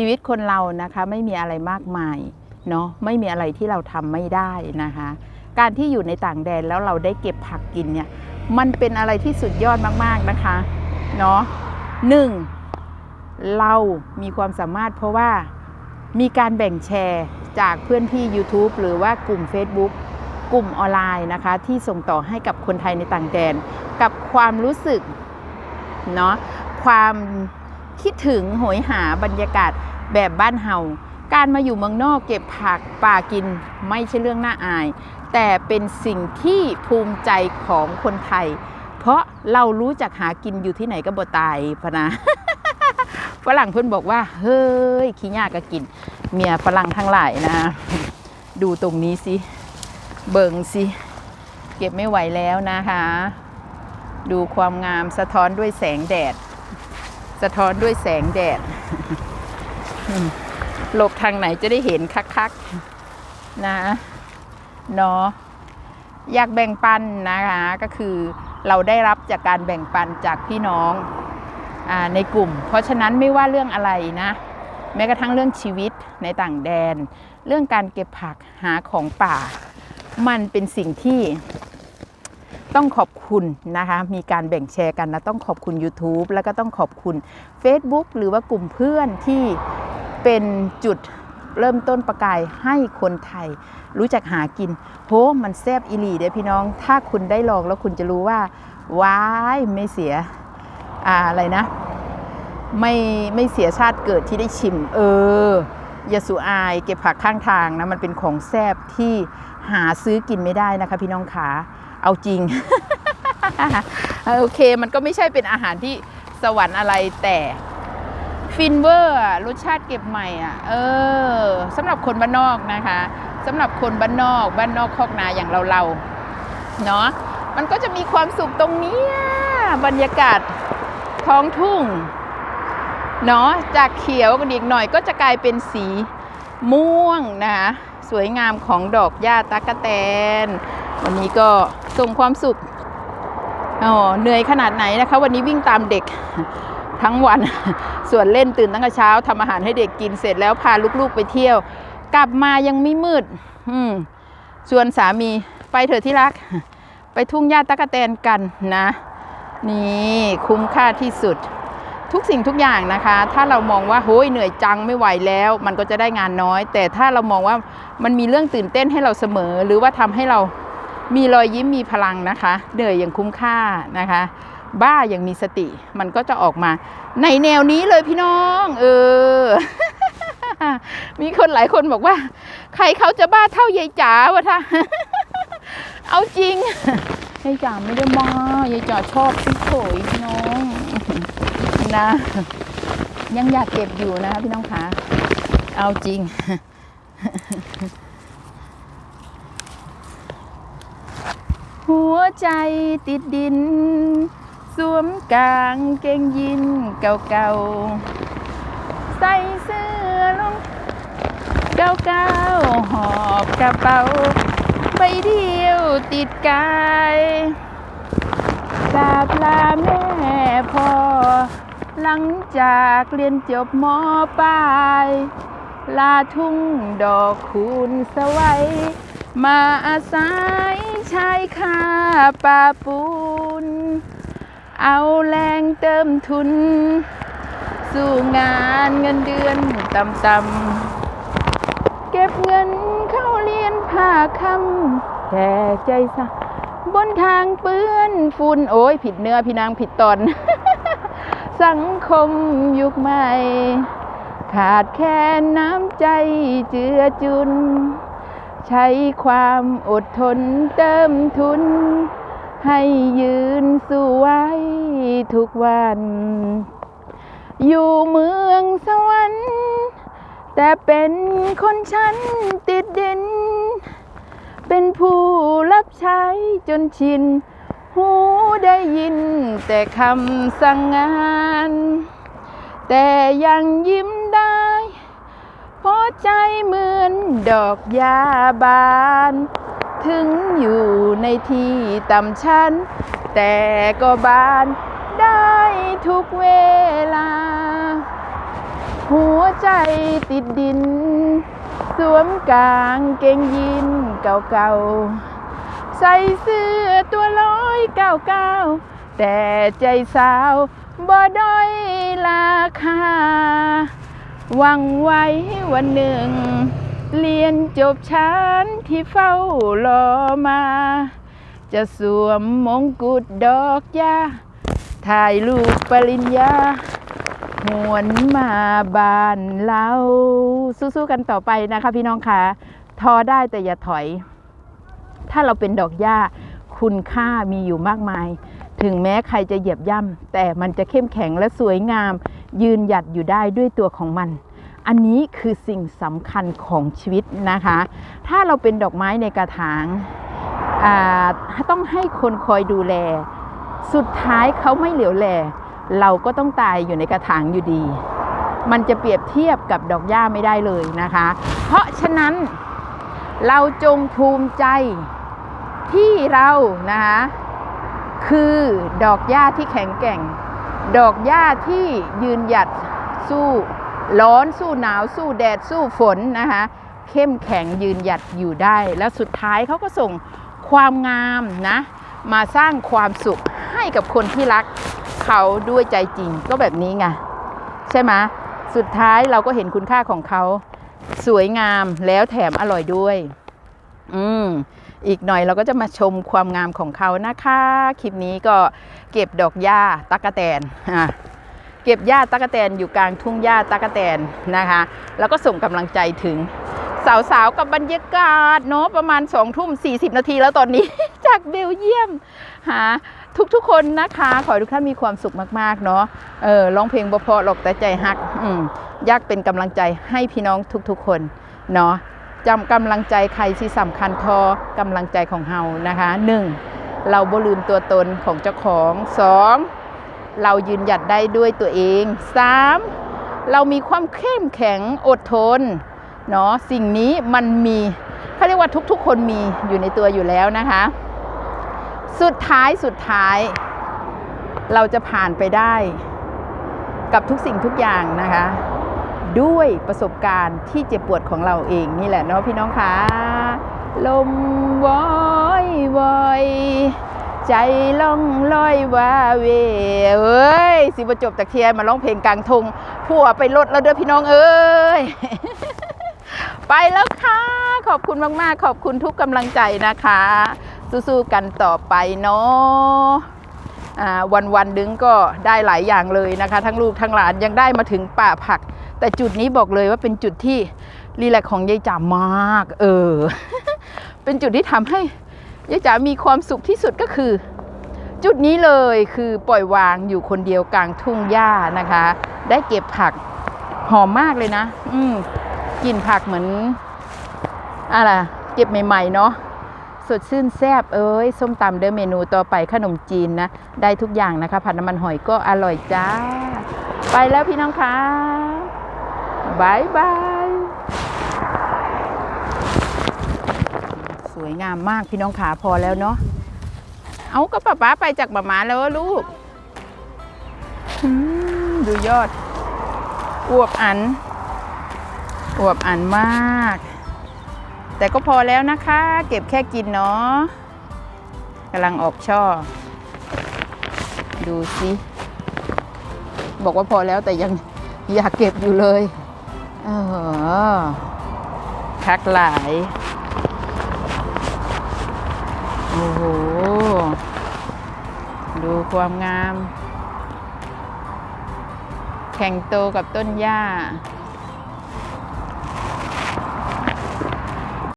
ชีวิตคนเรานะคะไม่มีอะไรมากมายเนาะไม่มีอะไรที่เราทำไม่ได้นะคะ การที่อยู่ในต่างแดนแล้วเราได้เก็บผักกินเนี่ยมันเป็นอะไรที่สุดยอดมากๆนะคะเนาะหนึ่งเรามีความสามารถเพราะว่ามีการแบ่งแชร์จากเพื่อนพี่ YouTube หรือว่ากลุ่ม Facebook กลุ่มออนไลน์นะคะ ที่ส่งต่อให้กับคนไทยในต่างแดน กับความรู้สึกเนาะความ คิดถึงโหยหาบรรยากาศแบบบ้านเฮาการมาอยู่เมืองนอกเก็บผักป่ากินไม่ใช่เรื่องน่าอาย แต่เป็นสิ่งที่ภูมิใจของคนไทย เพราะเรารู้จักหากินอยู่ที่ไหนก็บ่ตายพนะฝรั่งเพิ่อนบอกว่า เฮ้ยขี้ยากก็กิน เมียฝรั่งทั้งหลายนะ ดูตรงนี้สิ เบิงสิ เก็บไม่ไหวแล้วนะคะ ดูความงามสะท้อนด้วยแสงแดด สะท้อนด้วยแสงแดดหลบทางไหนจะได้เห็นคักๆนะเนาะอยากแบ่งปันนะคะก็คือเราได้รับจากการแบ่งปันจากพี่น้องอในกลุ่ม เพราะฉะนั้นไม่ว่าเรื่องอะไรนะ แม้กระทั่งเรื่องชีวิตในต่างแดน เรื่องการเก็บผักหาของป่า มันเป็นสิ่งที่ ต้องขอบคุณนะคะ มีการแบ่งแชร์กันนะต้องขอบคุณ YouTube แล้วก็ต้องขอบคุณ Facebook หรือว่ากลุ่มเพื่อนที่เป็นจุดเริ่มต้นประกายให้คนไทย รู้จักหากินโหมันแซบอีหลีเด้พี่น้อง ถ้าคุณได้ลองแล้วคุณจะรู้ว่าว้ายไม่เสียอ่าอะไรนะ ไม่ไม่เสียชาติเกิดที่ได้ชิม เออยาสูอายเก็บผักข้างทางนะมันเป็นของแซบที่หาซื้อกินไม่ได้นะคะพี่น้องขา เอาจริง โอเคมันก็ไม่ใช่เป็นอาหารที่สวรรค์อะไรแต่ฟินเวอร์รสชาติเก็บใหม่อะ เออสำหรับคนบ้านนอกนะคะสำหรับคนบ้านนอกบ้านนอกคอกนาอย่างเราเราเนาะมันก็จะมีความสุขตรงนี้บรรยากาศท้องทุ่งเนาะจากเขียวกันอีกหน่อยก็จะกลายเป็นสีม่วงนะคะสวยงามของดอกหญ้าตะกะแตน วันนี้ก็ ส่งความสุขอ๋อเหนื่อยขนาดไหนนะคะ วันนี้วิ่งตามเด็กทั้งวัน ส่วนเล่นตื่นตั้งแต่เช้าทำอาหารให้เด็กกินเสร็จแล้วพาลูกๆไปเที่ยว กลับมายังไม่มืด อืมชวนสามีไปเถอะที่รัก ไปทุ่งหญ้าตะกะแตนกันนะ นี่คุ้มค่าที่สุด ทุกสิ่งทุกอย่างนะคะ ถ้าเรามองว่าโฮ้ยเหนื่อยจังไม่ไหวแล้ว มันก็จะได้งานน้อย แต่ถ้าเรามองว่ามันมีเรื่องตื่นเต้นให้เราเสมอ หรือว่าทำให้เรา มีรอยยิ้มมีพลังนะคะเหนื่อยอย่างคุ้มค่านะคะ บ้าอย่างมีสติมันก็จะออกมา ในแนวนี้เลยพี่น้อง เออ มีคนหลายคนบอกว่า ใครเขาจะบ้าเท่ายายจ๋าวะท่าเอาจริงยายจ๋าไม่ได้บ้ายายจ๋าชอบเฉยพี่น้องนะ ยังอยากเก็บอยู่นะพี่น้องคะเอาจริง หัวใจติดดิน สวมกางเกงยินเก่าๆ ใส่เสื้อลงเก่าๆหอบกระเป๋าใบเดียวติดกายกราบลาแม่พ่อ หลังจากเรียนจบมปลาย ลาทุ่งดอกคูณสวัย มาอาศัยชายคาป่าปูน เอาแรงเติมทุน สู่งานเงินเดือนต่ำๆ เก็บเงินเข้าเรียนผ่าคำแต่ใจสั่นบนทางเปื้อนฝุ่นโอ้ยผิดเนื้อพี่นางผิดตอน สังคมยุคใหม่ ขาดแค่น้ำใจเจือจุน ใช้ความอดทนเติมทุน ให้ยืนสู้ไว้ทุกวัน อยู่เมืองสวรรค์แต่เป็นคนชั้นติดดิน เป็นผู้รับใช้จนชิน หูได้ยินแต่คำสั่งงาน แต่ยังยิ้ม ใจเหมือนดอกยาบาน ถึงอยู่ในที่ต่ำชั้น แต่ก็บานได้ทุกเวลา หัวใจติดดิน สวมกางเกงยีนเก่าๆ ใส่เสื้อตัวร้อยเก้าเก้าแต่ใจสาวบ่ด้อยราคา หวังไว้วันหนึ่ง เรียนจบชั้นที่เฝ้ารอมา จะสวมมงกุฎดอกยาถ่ายรูปปริญญาหวนมาบานเราสู้ๆกันต่อไปนะคะพี่น้องคะทอได้แต่อย่าถอย ถ้าเราเป็นดอกหญ้าคุณค่ามีอยู่มากมาย ถึงแม้ใครจะเหยียบย่ำแต่มันจะเข้มแข็งและสวยงาม ยืนหยัดอยู่ได้ด้วยตัวของมัน อันนี้คือสิ่งสำคัญของชีวิตนะคะ ถ้าเราเป็นดอกไม้ในกระถางาต้องให้คนคอยดูแล สุดท้ายเขาไม่เหลียวแล เราก็ต้องตายอยู่ในกระถางอยู่ดี มันจะเปรียบเทียบกับดอกหญ้าไม่ได้เลยนะคะ เพราะฉะนั้นเราจงภูมิใจที่เรานะคะคือดอกหญ้าที่แข็งแกร่ง ดอกหญ้าที่ยืนหยัดสู้ร้อนสู้หนาวสู้แดดสู้ฝนนะคะเข้มแข็งยืนหยัดอยู่ได้ แล้วสุดท้ายเขาก็ส่งความงามนะมาสร้างความสุขให้กับคนที่รักเขาด้วยใจจริงก็แบบนี้ไงใช่ไหมสุดท้ายเราก็เห็นคุณค่าของเขาสวยงามแล้วแถมอร่อยด้วย อืม อีกหน่อยเราก็จะมาชมความงามของเขานะคะ คลิปนี้ก็เก็บดอกหญ้าตะกะแตนอะเก็บหญ้าตะกะแตนอยู่กลางทุ่งหญ้าตะกะแตนนะคะ แล้วก็ส่งกำลังใจถึงสาวๆกับบรรยากาศเนาะประมาณ2องทุ่ม40 นาทีแล้วตอนนี้ จากเบลเยียมหาทุกๆคนนะคะ ขอให้ทุกท่านมีความสุขมากๆเนาะเออร้องเพลงบ่พอหรอกแต่ใจฮัก อืมยากเป็นกำลังใจให้พี่น้องทุกๆคนเนาะ จำกำลังใจใครที่สำคัญทอกำลังใจของเฮานะคะหนึ่งเราบ่ลืมตัวตนของเจ้าของสองเรายืนหยัดได้ด้วยตัวเองสามเรามีความเข้มแข็งอดทนเนาะสิ่งนี้มันมีเขาเรียกว่าทุกๆ คนมีอยู่ในตัวอยู่แล้วนะคะ สุดท้ายสุดท้าย เราจะผ่านไปได้ กับทุกสิ่งทุกอย่างนะคะ ด้วยประสบการณ์ที่เจ็บปวดของเราเองนี่แหละเนาะพี่น้องคะลมวอยวอยใจล่องลอยว่าเวเอ้ยสิบจบจากเทียนมาร้องเพลงกลางทงผัวไปรถแล้วเด้อพี่น้องเอ้ยไปแล้วค่ะ ขอบคุณมาก ๆ ขอบคุณทุกกำลังใจนะคะ สู้ๆกันต่อไปเนาะวันวันๆดึงก็ได้หลายอย่างเลยนะคะ ทั้งลูกทั้งหลานยังได้มาถึงป่าผัก แต่จุดนี้บอกเลยว่าเป็นจุดที่รีแลกของยายจ๋ามาก เออ เป็นจุดที่ทำให้ยายจ๋ามีความสุขที่สุดก็คือ จุดนี้เลยคือปล่อยวางอยู่คนเดียวกลางทุ่งหญ้านะคะ ได้เก็บผักหอมมากเลยนะ อืมกลิ่นผักเหมือนอะไรเก็บใหม่ๆเนาะสดชื่นแซบเอ้ยส้มตำเด้อเมนูต่อไปขนมจีนนะ ได้ทุกอย่างนะคะ ผัดน้ำมันหอยก็อร่อยจ้า ไปแล้วพี่น้องคะ บายบาย สวยงามมากพี่น้องขาพอแล้วเนาะ เอาก็ป้าป้าไปจากหมามาแล้วลูก ดูยอด อวบอัน อวบอันมาก แต่ก็พอแล้วนะคะ เก็บแค่กินเนาะกำลังออกช่อ ดูสิ บอกว่าพอแล้วแต่ยังอยากเก็บอยู่เลย เออคักหลาย โอ้โห ดูความงาม แข่งโตกับต้นหญ้า